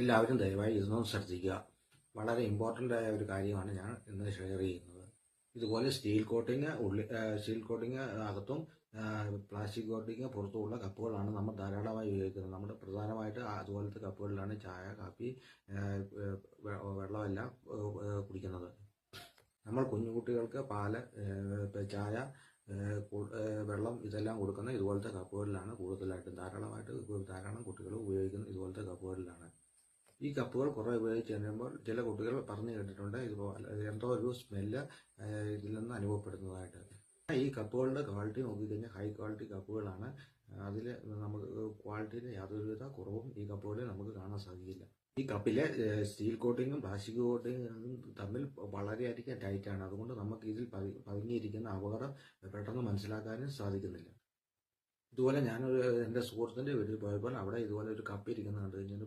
എല്ലാവരും ദയവായി ഇതൊന്നും ശ്രദ്ധിക്കുക. വളരെ ഇമ്പോർട്ടന്റ് ആയ ഒരു കാര്യമാണ് ഞാൻ ഇന്ന് ഷെയർ ചെയ്യുന്നത്. ഇതുപോലെ സ്റ്റീൽ കോട്ടിങ് ഉള്ളി സ്റ്റീൽ കോട്ടിങ് അകത്തും പ്ലാസ്റ്റിക് കോട്ടിങ് പുറത്തുമുള്ള കപ്പുകളാണ് നമ്മൾ ധാരാളമായി ഉപയോഗിക്കുന്നത്. നമ്മുടെ പ്രധാനമായിട്ട് അതുപോലത്തെ കപ്പുകളിലാണ് ചായ കാപ്പി വെള്ളമെല്ലാം കുടിക്കുന്നത്. നമ്മൾ കുഞ്ഞുകുട്ടികൾക്ക് പാൽ ചായ വെള്ളം ഇതെല്ലാം കൊടുക്കുന്ന ഇതുപോലത്തെ കപ്പുകളിലാണ് കൂടുതലായിട്ടും. ധാരാളമായിട്ട് ധാരാളം കുട്ടികൾ ഉപയോഗിക്കുന്നത് ഇതുപോലത്തെ കപ്പുകളിലാണ്. ഈ കപ്പുകൾ കുറേ ഉപയോഗിച്ച് കഴിയുമ്പോൾ ചില കുട്ടികൾ പറഞ്ഞു കേട്ടിട്ടുണ്ട് ഇതുപോലെ എന്തോ ഒരു സ്മെല്ല് ഇതിൽ നിന്ന് അനുഭവപ്പെടുന്നതായിട്ട്. ഈ കപ്പുകളുടെ ക്വാളിറ്റി നോക്കിക്കഴിഞ്ഞാൽ ഹൈ ക്വാളിറ്റി കപ്പുകളാണ്. അതിൽ നമുക്ക് ക്വാളിറ്റിയിൽ യാതൊരുവിധ കുറവും ഈ കപ്പുകളിൽ നമുക്ക് കാണാൻ സാധിക്കില്ല. ഈ കപ്പിലെ സ്റ്റീൽ കോട്ടിങ്ങും പ്ലാസ്റ്റിക് കോട്ടിങ്ങും തമ്മിൽ വളരെയധികം ടൈറ്റാണ് അതുകൊണ്ട് നമുക്ക് ഇതിൽ പതുങ്ങിയിരിക്കുന്ന അപകടം പെട്ടെന്ന് മനസ്സിലാക്കാനും സാധിക്കുന്നില്ല. ഇതുപോലെ ഞാനൊരു എന്റെ സുഹൃത്തിന്റെ വീട്ടിൽ പോയപ്പോൾ അവിടെ ഇതുപോലെ ഒരു കപ്പ് ഇരിക്കുന്ന കണ്ടു. കഴിഞ്ഞാൽ